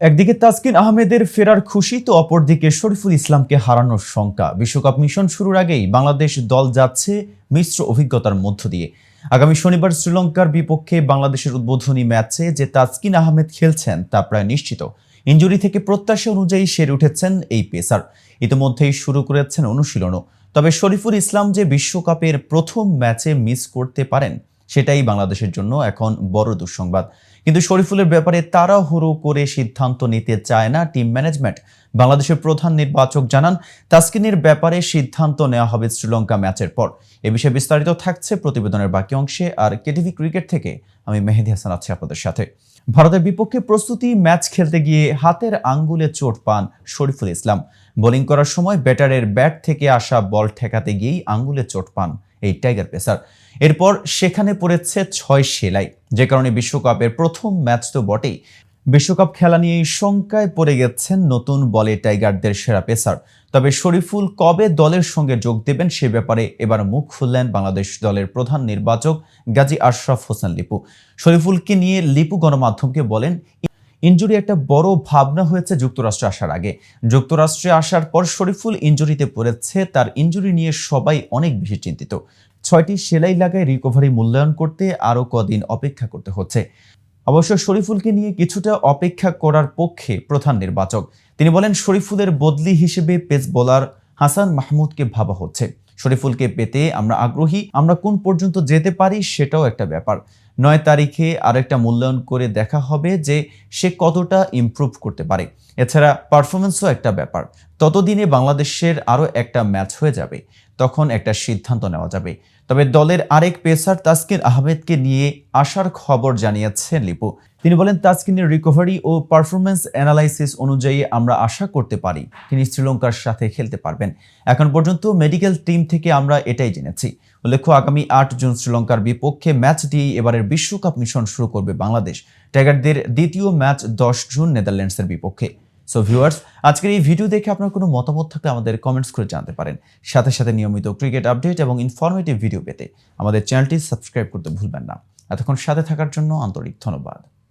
একদিকে তাসকিন আহমেদের ফেরার খুশি, তো অপরদিকে শরীফুল ইসলামকে হারানোর শঙ্কা। বিশ্বকাপ মিশন শুরুর আগেই বাংলাদেশ দল যাচ্ছে মিশ্র অভিজ্ঞতার মধ্য দিয়ে। আগামী শনিবার শ্রীলঙ্কার বিপক্ষে বাংলাদেশের উদ্বোধনী ম্যাচে যে তাসকিন আহমেদ খেলছেন, তা প্রায় নিশ্চিত। ইঞ্জুরি থেকে প্রত্যাশা অনুযায়ী সেরে উঠেছেন এই পেসার। ইতিমধ্যেই শুরু করেছেন অনুশীলনও। তবে শরীফুল ইসলাম যে বিশ্বকাপের প্রথম ম্যাচে মিস করতে পারেন সেটাই বাংলাদেশের জন্য এখন বড় দুঃসংবাদ। কিন্তু শরীফুলের ব্যাপারে তাড়াহুড়ো করে সিদ্ধান্ত নিতে চায় না টিম ম্যানেজমেন্ট। বাংলাদেশের প্রধান নির্বাচক জানান, তাসকিনের ব্যাপারে সিদ্ধান্ত নেওয়া হবে শ্রীলঙ্কা ম্যাচের পর। এ বিষয়ে বিস্তারিত থাকছে প্রতিবেদনের বাকি অংশে, আর কেটিভি ক্রিকেট থেকে আমি মেহেদি হাসান আছি আপনাদের সাথে। ভারতের বিপক্ষে প্রস্তুতি ম্যাচ খেলতে গিয়ে হাতের আঙ্গুলে চোট পান শরীফুল ইসলাম। বোলিং করার সময় ব্যাটারের ব্যাট থেকে আসা বল ঠেকাতে গিয়েই আঙ্গুলে চোট পান এই টাইগার পেসার এরপর সেখানে পড়েছে ছয় সেলাই, যে কারণে বিশ্বকাপের প্রথম ম্যাচ তো বটেই। বিশ্বকাপ খেলা নিয়েই শঙ্কায় পড়ে গেছেন নতুন বলে টাইগারদের সেরা পেসার তবে শরীফুল কবে দলের সঙ্গে যোগ দেবেন সে ব্যাপারে এবার মুখ খুললেন বাংলাদেশ দলের প্রধান নির্বাচক গাজী আশরাফ হোসেন লিপু। শরীফুলকে নিয়ে লিপু গণমাধ্যমকে বলেন ইঞ্জুরি একটা বড় ভাবনা হয়েছে যুক্তরাষ্ট্রে আসার আগে। যুক্তরাষ্ট্রে আসার পর শরীফুল ইঞ্জুরিতে পড়েছে, তার ইঞ্জুরি নিয়ে সবাই অনেক বেশি চিন্তিত। ছয়টি সেলাই লাগায় রিকভারি মূল্যায়ন করতে আরও কদিন অপেক্ষা করতে হচ্ছে। অবশ্য শরীফুলকে নিয়ে কিছুটা অপেক্ষা করার পক্ষে প্রধান নির্বাচক। তিনি বলেন, শরীফুলের বদলি হিসেবে পেস বোলার হাসান মাহমুদকে ভাবা হচ্ছে। শরীফুলকে পেতে আমরা আগ্রহী, আমরা কোন পর্যন্ত যেতে পারি সেটাও একটা ব্যাপার। নয় তারিখে আরেকটা মূল্যায়ন করে দেখা হবে যে সে কতটা ইমপ্রুভ করতে পারে। এছাড়া পারফরমেন্সও একটা ব্যাপার। ততদিনে বাংলাদেশের আরও একটা ম্যাচ হয়ে যাবে। তখন একটা সিদ্ধান্ত নেওয়া যাবে। তবে দলের আরেক পেসার তাসকিন আহমেদকে নিয়ে আসার খবর জানিয়েছেন লিপু। তিনি বলেন, তাসকিনের রিকভারি ও পারফরমেন্স অ্যানালাইসিস অনুযায়ী আমরা আশা করতে পারি। তিনি শ্রীলঙ্কার সাথে খেলতে পারবেন। এখন পর্যন্ত মেডিকেল টিম থেকে আমরা এটাই জেনেছি। উল্লেখ্য, আগামী আট জুন শ্রীলঙ্কার বিপক্ষে ম্যাচ দিয়েই এবারের বিশ্বকাপ মিশন শুরু করবে বাংলাদেশ। টাইগারদের দ্বিতীয় ম্যাচ দশ জুন নেদারল্যান্ডসের বিপক্ষে। সো ভিউয়ার্স আজকের এই ভিডিও দেখে আপনার কোনো মতামত থাকলে আমাদের কমেন্টস করে জানতে পারেন। সাথে সাথে নিয়মিত ক্রিকেট আপডেট এবং ইনফরমেটিভ ভিডিও পেতে আমাদের চ্যানেলটি সাবস্ক্রাইব করতে ভুলবেন না। এতক্ষণ সাথে থাকার জন্য আন্তরিক ধন্যবাদ।